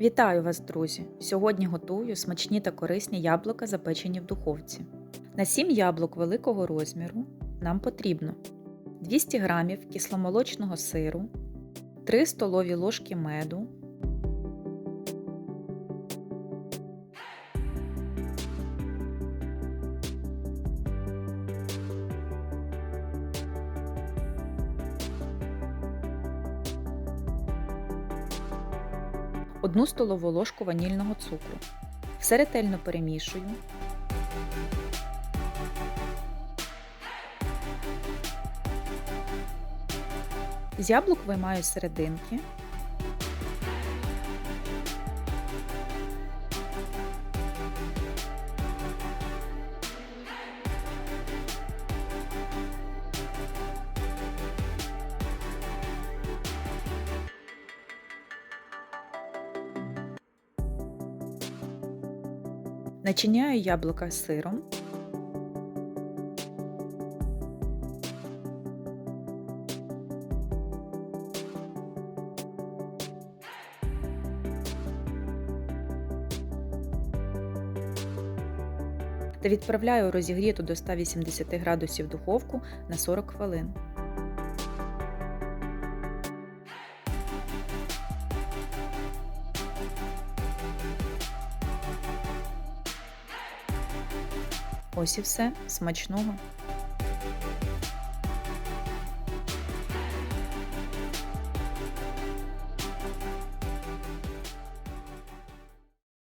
Вітаю вас, друзі! Сьогодні готую смачні та корисні яблука, запечені в духовці. На 7 яблук великого розміру нам потрібно 200 г кисломолочного сиру, 3 столові ложки меду, одну столову ложку ванільного цукру. Все ретельно перемішую. З яблук виймаю серединки. Начиняю яблука сиром. Та відправляю розігріту до 180 градусів духовку на 40 хвилин. Ось і все. Смачного!